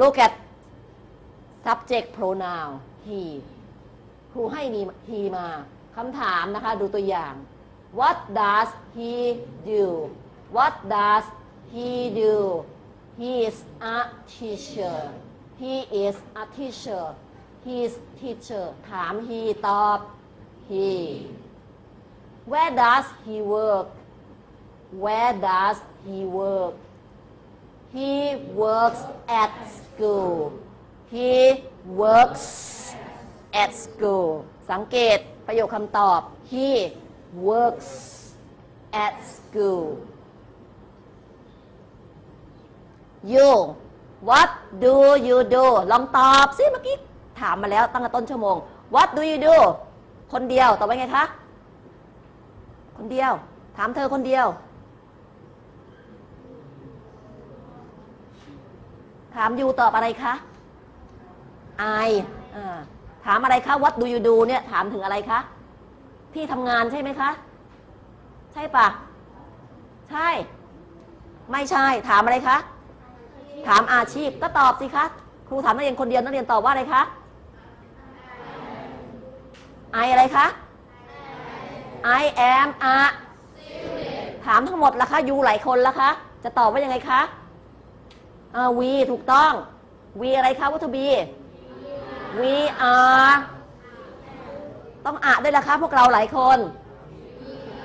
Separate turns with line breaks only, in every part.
look at subject pronoun he ครูให้มี he มาคำถามนะคะ ดูตัวอย่าง what does he do what does he do he is a teacher he is a teacher he is teacher ถาม he ตอบ he where does he work where does he work he works at school he works at school สังเกตประโยคคำตอบ he works at school you what do you do ลองตอบสิเมื่อกี้ถามมาแล้วตั้งแต่ต้นชั่วโมง what do you do คนเดียวตอบว่าไงคะ คนเดียว ถามเธอคนเดียว ถามยูตอบอะไรคะ I อ่าถามอะไรคะ what do you do เนี่ย ถามถึงอะไรคะพี่ทำงานใช่ไหมคะ ใช่ปะใช่ ไม่ใช่ ถามอะไรคะ ถามอาชีพก็ตอบสิคะ ครูถามนักเรียนคนเดียวนักเรียนตอบว่าอะไรคะ I อะไรคะ I am a ถามทั้งหมดละคะยูหลายคนละคะ จะตอบว่ายังไงคะ อ่า we ถูกต้อง we อะไรคะวัตถุบี we are ต้องอะด้วยละคะพวกเราหลายคน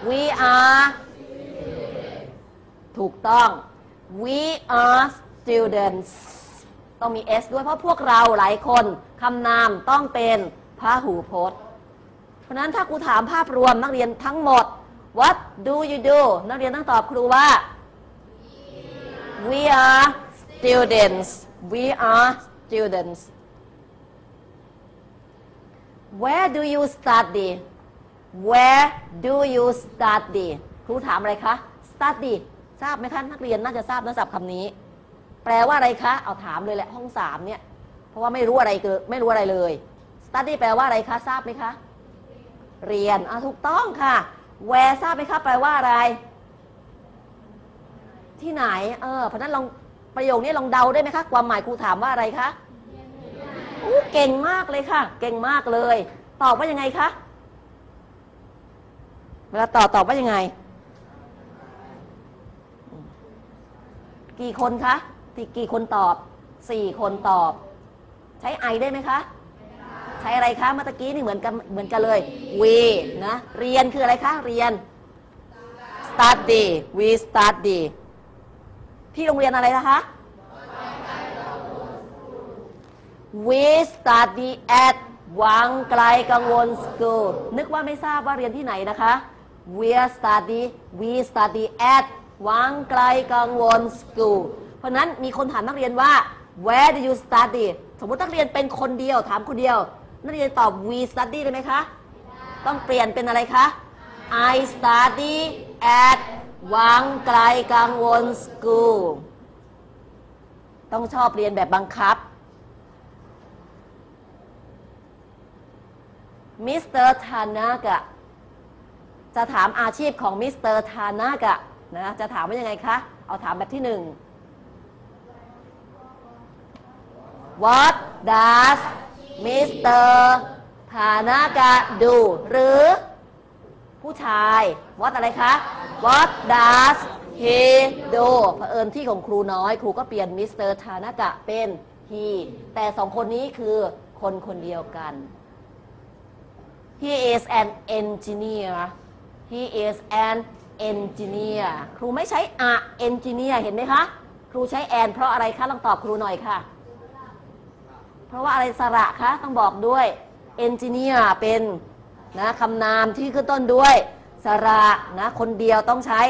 we are ถูกต้อง we are students ต้องมี s ด้วยเพราะพวกเราหลายคนคำนามต้องเป็นพหูพจน์ เพราะฉะนั้นถ้าครูถามภาพรวมนักเรียนทั้งหมด what do you do นักเรียนต้องตอบครูว่า we are students we are students where do you study where do you study ครูถามอะไรคะ study ทราบไหมคะนักเรียนน่าจะทราบนะศัพท์คำนี้ แปลว่าอะไรคะ เอาถามเลยแหละห้องสามเนี่ย เพราะว่าไม่รู้อะไรเกิดไม่รู้อะไรเลย study แปลว่าอะไรคะ ทราบไหมคะ เรียนอะถูกต้องค่ะ where ทราบไหมคะ แปลว่าอะไร ที่ไหน เออ เพราะฉะนั้นลอง ประโยคนี้ลองเดาได้ไหมคะ ความหมายครูถามว่าอะไรคะอู้เก่งมากเลยค่ะ เก่งมากเลย ตอบว่ายังไงคะเวลาตอบตอบว่ายังไง กี่คนคะที่กี่คนตอบสี่คนตอบ ใช้ไอได้ไหมคะ ใช้อะไรคะเมื่อกี้นี่เหมือนกันเหมือนกันเลย we นะเรียนคืออะไรคะ เรียน study we study ที่โรงเรียนอะไรนะคะ we study at วังไกลกังวล school นึกว่าไม่ทราบว่าเรียนที่ไหนนะคะ we study we study at วังไกลกังวล school เพราะนั้นมีคนถามนักเรียนว่า where do you study สมมตินักเรียนเป็นคนเดียวถามคนเดียว นักเรียนตอบ we study ได้ไหมคะ ต้องเปลี่ยนเป็นอะไรคะ I study at วังไกลกังวล school ต้องชอบเรียนแบบบังคับ มิสเตอร์ทานากะ จะถามอาชีพของมิสเตอร์ทานากะนะ จะถามว่ายังไงคะ เอาถามแบบที่หนึ่ง What does Mr. Tanaka do หรือ ผู้ชาย What อะไรคะ What does he do เผอิญที่ของครูน้อย ครูก็เปลี่ยน Mr. Tanaka เป็น he แต่สองคนนี้คือคนคนเดียวกัน He is an engineer He is an engineer ครูไม่ใช้ a engineer เห็นไหมคะ ครูใช้ an เพราะอะไรคะ ลองตอบครูหน่อยค่ะ เพราะว่าอะไรสระคะ ต้องบอกด้วย engineer เป็น นะคำนามที่ขึ้นต้นด้วยสระนะคนเดียวต้องใช้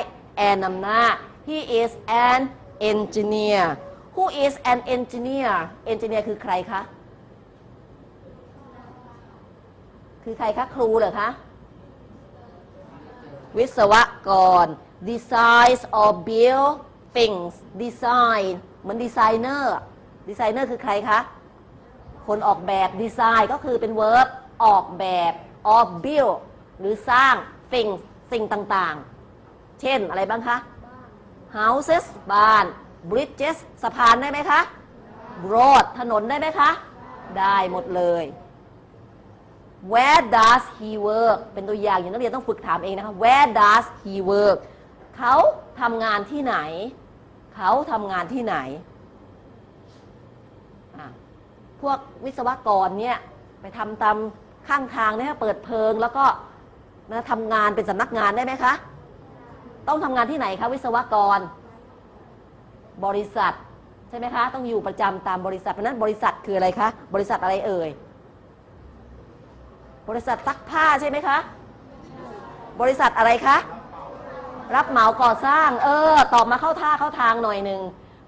an นำหน้า He is an engineer Who is an engineer engineer คือใครคะ คือใครคะ ครูเหรอคะ วิศวกร designs or build things design เหมือนดีไซเนอร์ดีไซเนอร์คือใครคะ คนออกแบบดีไซน์ก็คือเป็น verb ออกแบบ or build หรือสร้าง things สิ่งต่างๆ เช่นอะไรบ้างคะ houses บ้าน bridges สะพานได้ไหมคะ road ถนนได้ไหมคะ ได้หมดเลย Where does he work เป็นตัวอย่างอย่างนักเรียนต้องฝึกถามเองนะคะ Where does he work เขาทำงานที่ไหน เขาทำงานที่ไหน พวกวิศวกรเนี่ย ไปทำตาม ข้างทางเนี่ยเปิดเพลิงแล้วก็นะทำงานเป็นสำนักงานได้ไหมคะ ต้องทำงานที่ไหนคะวิศวกร บริษัทใช่ไหมคะ ต้องอยู่ประจำตามบริษัทเพราะนั้นบริษัทคืออะไรคะ บริษัทอะไรเอ่ย บริษัทซักผ้าใช่ไหมคะ บริษัทอะไรคะ รับเหมาก่อสร้าง เออ ตอบมาเข้าท่าเข้าทางหน่อยหนึ่ง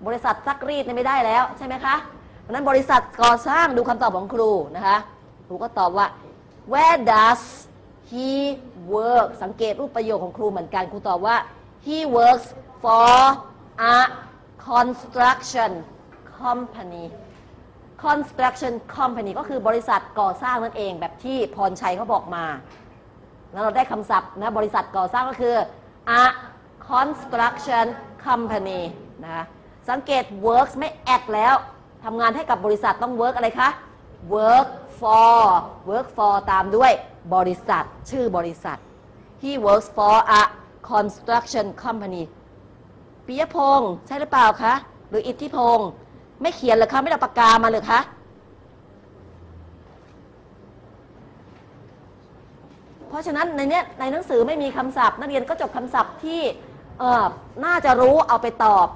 บริษัทซักรีดเนี่ยไม่ได้แล้วใช่ไหมคะ เพราะฉะนั้นบริษัทก่อสร้างดูคำตอบของครูนะคะ ครูก็ตอบว่า where does he work สังเกตรูปประโยคของครูเหมือนกันครูตอบว่า he works for a construction company construction company ก็คือบริษัทก่อสร้างนั่นเองแบบที่พรชัยเขาบอกมา แล้วเราได้คำศัพท์นะบริษัทก่อสร้างก็คือ a construction company นะสังเกต works ไม่ at แล้วทำงานให้กับบริษัทต้อง work อะไรคะ work for work for ตามด้วยบริษัท ชื่อบริษัท he works for a construction company ปิยพงศ์ใช่หรือเปล่าคะ หรืออิทธิพงศ์ไม่เขียนหรือคะ ไม่ได้เอาปากกามาเลยคะ เพราะฉะนั้นในเนี้ยในหนังสือไม่มีคำศัพท์ นักเรียนก็จบคำศัพท์ที่เออน่าจะรู้เอาไปตอบ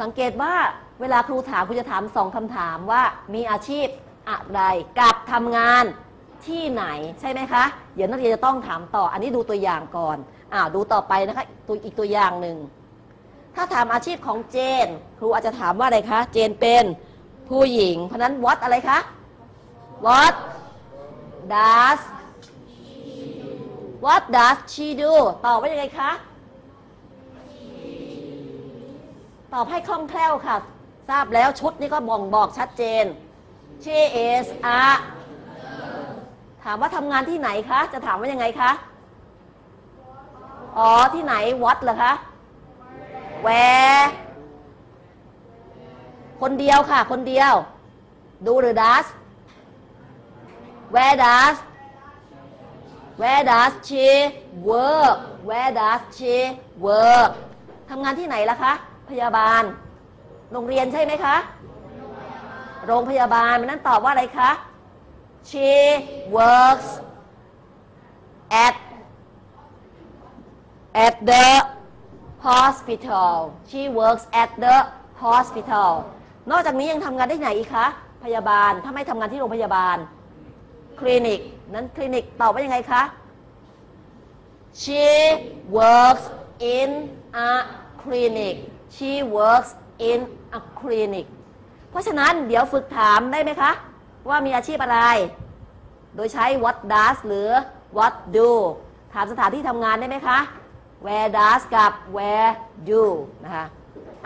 สังเกตว่าเวลาครูถามครูจะถามสองคำถามว่ามีอาชีพอะไรกับทำงานที่ไหนใช่ไหมคะ เดี๋ยวนักเรียนจะต้องถามต่อ อันนี้ดูตัวอย่างก่อนอ่าดูต่อไปนะคะตัวอีกตัวอย่างหนึ่ง ถ้าถามอาชีพของเจน ครูอาจจะถามว่าอะไรคะ เจนเป็นผู้หญิง เพราะนั้น what อะไรคะ what does what does she do ตอบว่ายังไงคะ ตอบให้คล่องแคล่วค่ะ ทราบแล้วชุดนี้ก็บ่งบอกชัดเจน she is a ถามว่าทำงานที่ไหนคะ จะถามว่ายังไงคะ อ๋อ ที่ไหน what เหรอคะ where คนเดียวค่ะ คนเดียว do หรือ does where does where does she work where does she work ทำงานที่ไหนล่ะคะ พยาบาล โรงเรียนใช่ไหมคะ โรงพยาบาลมันนั่นตอบว่าอะไรคะ she works at at the hospital she works at the hospital นอกจากนี้ยังทำงานได้ไหนอีกคะ พยาบาล ถ้าไม่ทำงานที่โรงพยาบาล คลินิก นั้นคลินิกตอบว่ายังไงคะ she works in a clinic she works in a clinic เพราะฉะนั้นเดี๋ยวฝึกถามได้ไหมคะ ว่ามีอาชีพอะไร โดยใช้ what does หรือ what do ถามสถานที่ทำงานได้ไหมคะ where does กับ where do นะคะ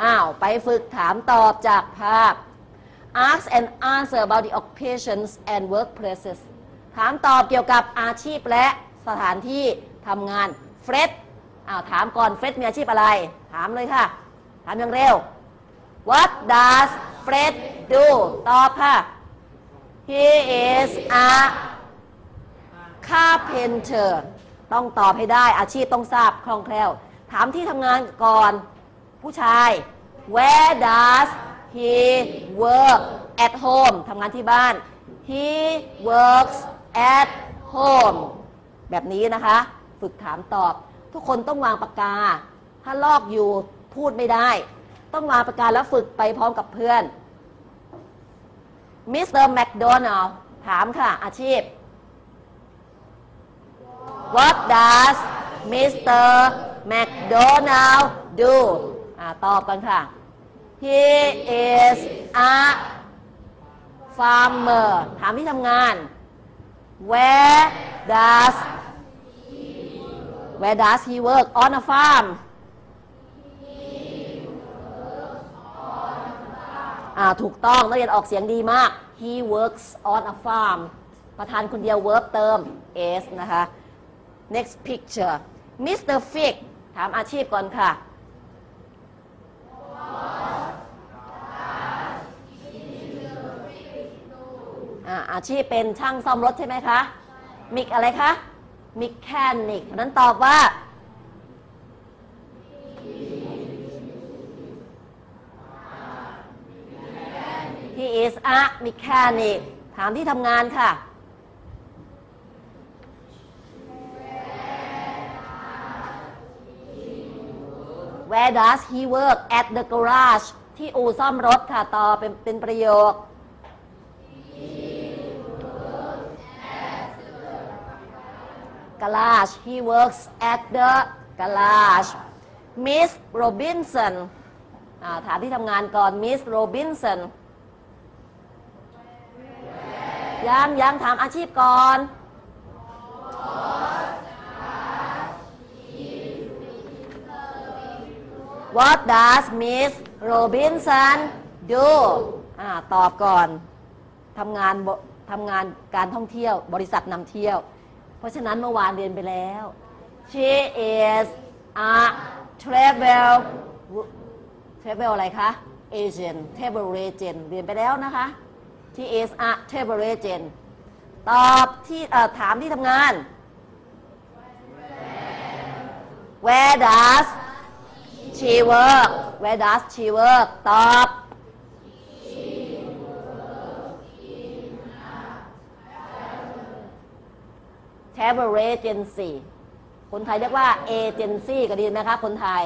อ้าว ไปฝึกถามตอบจากภาพ ask and answer about the occupations and workplaces ถามตอบเกี่ยวกับอาชีพและสถานที่ทำงาน Fred อ้าวถามก่อน Fred มีอาชีพอะไร ถามเลยค่ะ ถามอย่างเร็ว What does Fred do ตอบค่ะ He is a carpenter ต้องตอบให้ได้อาชีพต้องทราบคล่องแคล่ว ถามที่ทำงานก่อนผู้ชาย Where does he work at home ทำงานที่บ้าน He works at home แบบนี้นะคะ ฝึกถามตอบ ทุกคนต้องวางปากกา ถ้าลอกอยู่ พูดไม่ได้ ต้องวาปากการแล้วฝึกไปพร้อมกับเพื่อนมิสเตอร์แมคโดนัลถามค่ะ อาชีพ What does Mr. McDonald do อ่าตอบกันค่ะ He is a farmer ถามที่ทำงาน Where does Where does he work on a farm อ่าถูกต้องนักเรียนออกเสียงดีมาก he works on a farm ประธานคนเดียว verb เติม s นะคะ next picture Mr. Fig ถามอาชีพก่อนค่ะ อาอาชีพเป็นช่างซ่อมรถใช่ไหมคะ มิกอะไรคะ มิกแคนิกนั้นตอบว่า he is a mechanic ถามที่ทำงานค่ะ Where does he work at the garage ที่อู่ซ่อมรถค่ะ ต่อเป็นเป็นประโยค garage he works at the garage Miss Robinson ถามที่ทำงานก่อน Miss Robinson ยังยังถามอาชีพก่อน What does Miss Robinson do อ่าตอบก่อนทำงานบทำงานการท่องเที่ยว บริษัทนำเที่ยว เพราะฉะนั้นเมื่อวานเรียนไปแล้ว She is a travel travel อะไรคะ agent travel agent เรียนไปแล้วนะคะ She is a travel agent ตอบที่ถามที่ทำงาน Where does she work Where does she work ตอบ travel agency คนไทยเรียกว่า agency ก็ดีไหมคะ คนไทย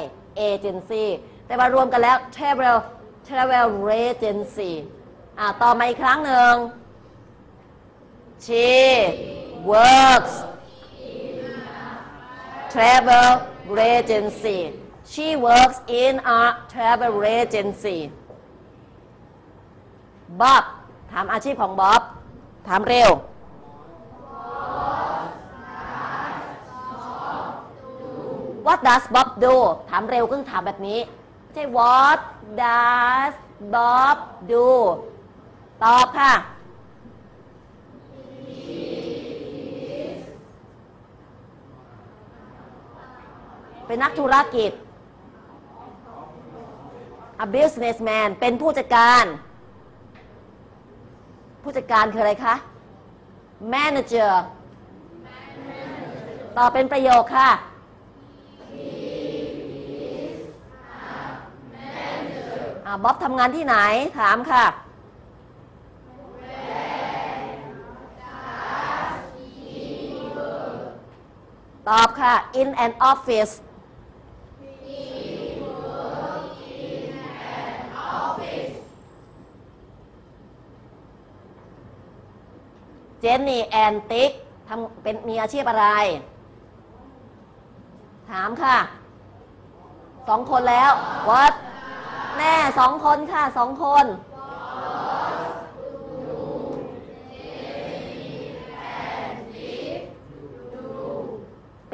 agency แต่มารวมกันแล้ว travel travel agency อ่าต่อมาอีกครั้งหนึ่ง she works travel agency she works in a travel agency บ๊อบถามอาชีพของบ๊อบถามเร็ว What does Bob do ถามเร็วก็ถามแบบนี้ ไม่ใช่ What does Bob do ตอบค่ะ เป็นนักธุรกิจ a businessman เป็นผู้จัดการ ผู้จัดการคืออะไรคะ manager ต่อเป็นประโยคค่ะอ่าบ๊อบทำงานที่ไหน ถามค่ะ ตอบค่ะ in an office Jenny and Tick ทำเป็นมีอาชีพอะไร ถามค่ะ สองคนแล้ว what แน่สองคนค่ะสองคน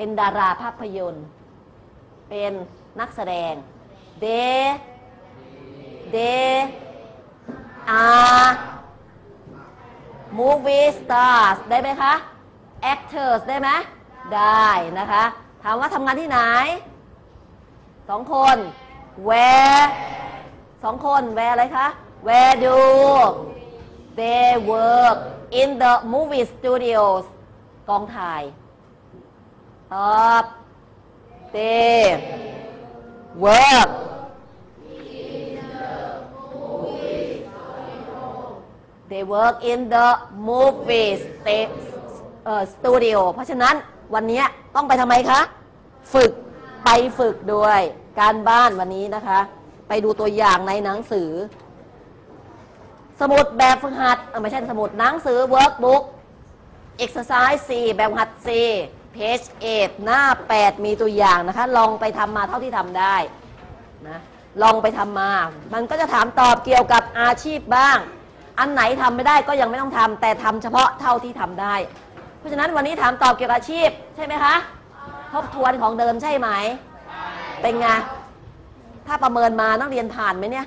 เป็นดาราภาพยนตร์ เป็นนักแสดง they they are movie stars ได้ไหมคะ actors ได้ไหมได้นะคะถามว่าทำงานที่ไหนสองคน where สองคน where อะไรคะ where do they work in the movie studios กองถ่าย ตอบ they work they work in the movies studio. เพราะฉะนั้นวันนี้ต้องไปทำไมคะ ฝึกไปฝึกด้วยการบ้านวันนี้นะคะ ไปดูตัวอย่างในหนังสือ สมุดแบบฝึกหัดไม่ใช่สมุดหนังสือ workbook exercise 4แบบฝึกหัด 4 page 8หน้า 8 มีตัวอย่างนะคะ ลองไปทำมาเท่าที่ทำได้นะลองไปทำมา มันก็จะถามตอบเกี่ยวกับอาชีพบ้าง อันไหนทำไม่ได้ก็ยังไม่ต้องทำแต่ทำเฉพาะเท่าที่ทำได้ เพราะฉะนั้นวันนี้ถามตอบเกี่ยวกับอาชีพใช่ไหมคะ ทบทวนของเดิมใช่ไหม เป็นไง ถ้าประเมินมานักเรียนผ่านไหมเนี่ย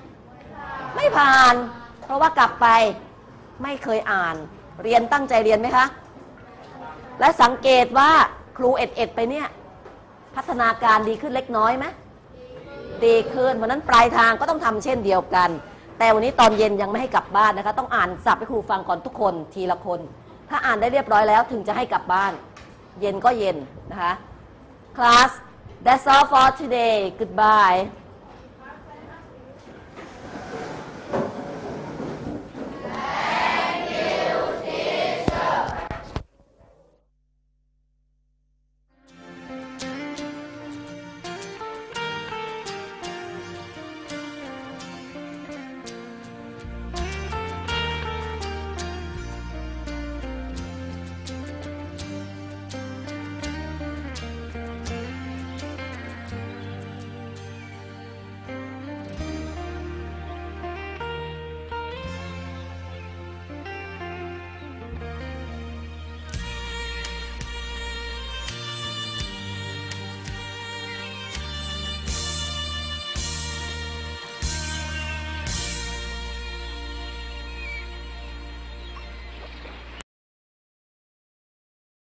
ไม่ผ่าน เพราะว่ากลับไปไม่เคยอ่าน เรียนตั้งใจเรียนไหมคะ และสังเกตว่าครูเอ็ดเอ็ดไปเนี่ยพัฒนาการดีขึ้นเล็กน้อยไหมดีขึ้นเพราะนั้นปลายทางก็ต้องทำเช่นเดียวกัน แต่วันนี้ตอนเย็นยังไม่ให้กลับบ้านนะคะ ต้องอ่านสับให้ครูฟังก่อนทุกคนทีละคน ถ้าอ่านได้เรียบร้อยแล้วถึงจะให้กลับบ้าน เย็นก็เย็นนะคะ class that's all for today goodbye